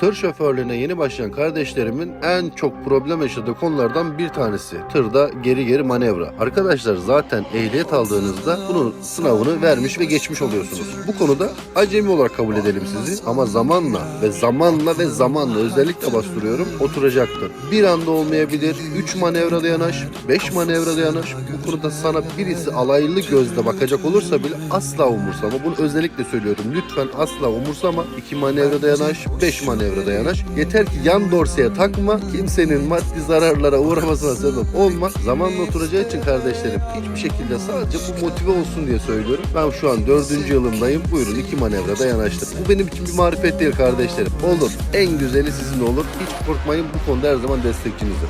Tır şoförlüğüne yeni başlayan kardeşlerimin en çok problem yaşadığı konulardan bir tanesi. Tırda geri geri manevra. Arkadaşlar zaten ehliyet aldığınızda bunun sınavını vermiş ve geçmiş oluyorsunuz. Bu konuda acemi olarak kabul edelim sizi ama zamanla ve zamanla ve zamanla özellikle bastırıyorum oturacaktır. Bir anda olmayabilir. 3 manevrada yanaş, 5 manevrada yanaş. Bu konuda sana birisi alaylı gözle bakacak olursa bile asla umursama. Bunu özellikle söylüyorum. Lütfen asla umursama. 2 manevrada yanaş, 5 manevrada yanaş. Yeter ki yan dorseye takma. Kimsenin maddi zararlara uğramasına sebep olma. Zamanla oturacağı için kardeşlerim hiçbir şekilde sadece bu motive olsun diye söylüyorum. Ben şu an dördüncü yılımdayım. Buyurun iki manevrada yanaştım. Bu benim için bir marifet değil kardeşlerim. Olur. En güzeli sizin olur. Hiç korkmayın. Bu konuda her zaman destekçinizdir.